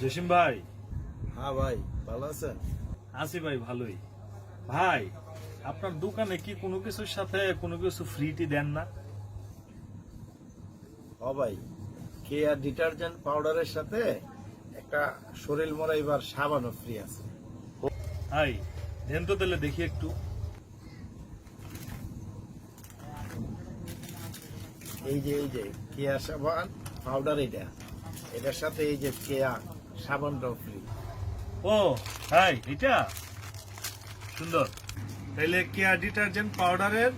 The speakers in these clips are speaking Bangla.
জসিম ভাই? হ্যাঁ ভাই ভালো আছেন? আছি ভাই ভালোই। ভাই আপনার দোকানে কি কোনো কিছুর সাথে কোনো কিছু ফ্রিটি দেন না? হ ভাই কেয়ার ডিটারজেন্ট পাউডারের সাথে একটা শরীর মরাইবার সাবানও ফ্রি আছে। ভাই দেন তো তাহলে দেখি একটু। এই যে এই যে কেয়া সাবান পাউডার এটা। এটার সাথে এই যে কেয়া সাবানটাও ফ্রি ও এটা? সুন্দর। তাইলে কেয়ার ডিটারজেন্ট পাউডারের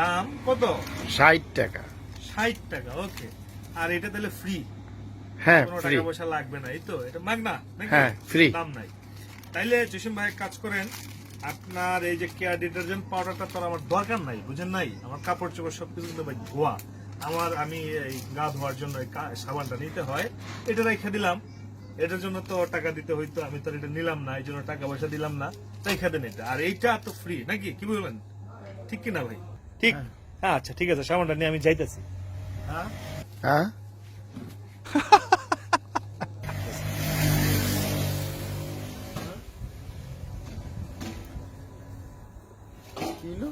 দাম কত? ষাট টাকা। ষাট টাকা ওকে। আর এটা তাহলে ফ্রি হ্যাঁ কোনো টাকা পয়সা লাগবে না এই তো? এটা মাগনা হ্যাঁ, free। দাম নাই। তাইলে জসিম ভাই কাজ করেন আপনার এই যে কেয়ার ডিটারজেন্ট পাউডারটা তো আমার দরকার নাই বুঝেন নাই? আমার কাপড় চোপড় সবকিছু কিন্তু ভাই ধোয়া। আমার আমি এই গা ধোয়ার জন্য সাবানটা নিতে হয়। এটা রেখে দিলাম। এটার জন্য তো টাকা দিতে হইতো আমি তো এটা নিলাম না এই জন্য টাকা পয়সা দিলাম না রেখে দেন এটা। আর এইটা তো ফ্রি নাকি? কি বলবেন? ঠিক কি না ভাই? ঠিক। হ্যাঁ আচ্ছা ঠিক আছে সাবানটা নিয়ে আমি যাইতেছি। হ্যাঁ? হ্যাঁ? কিলো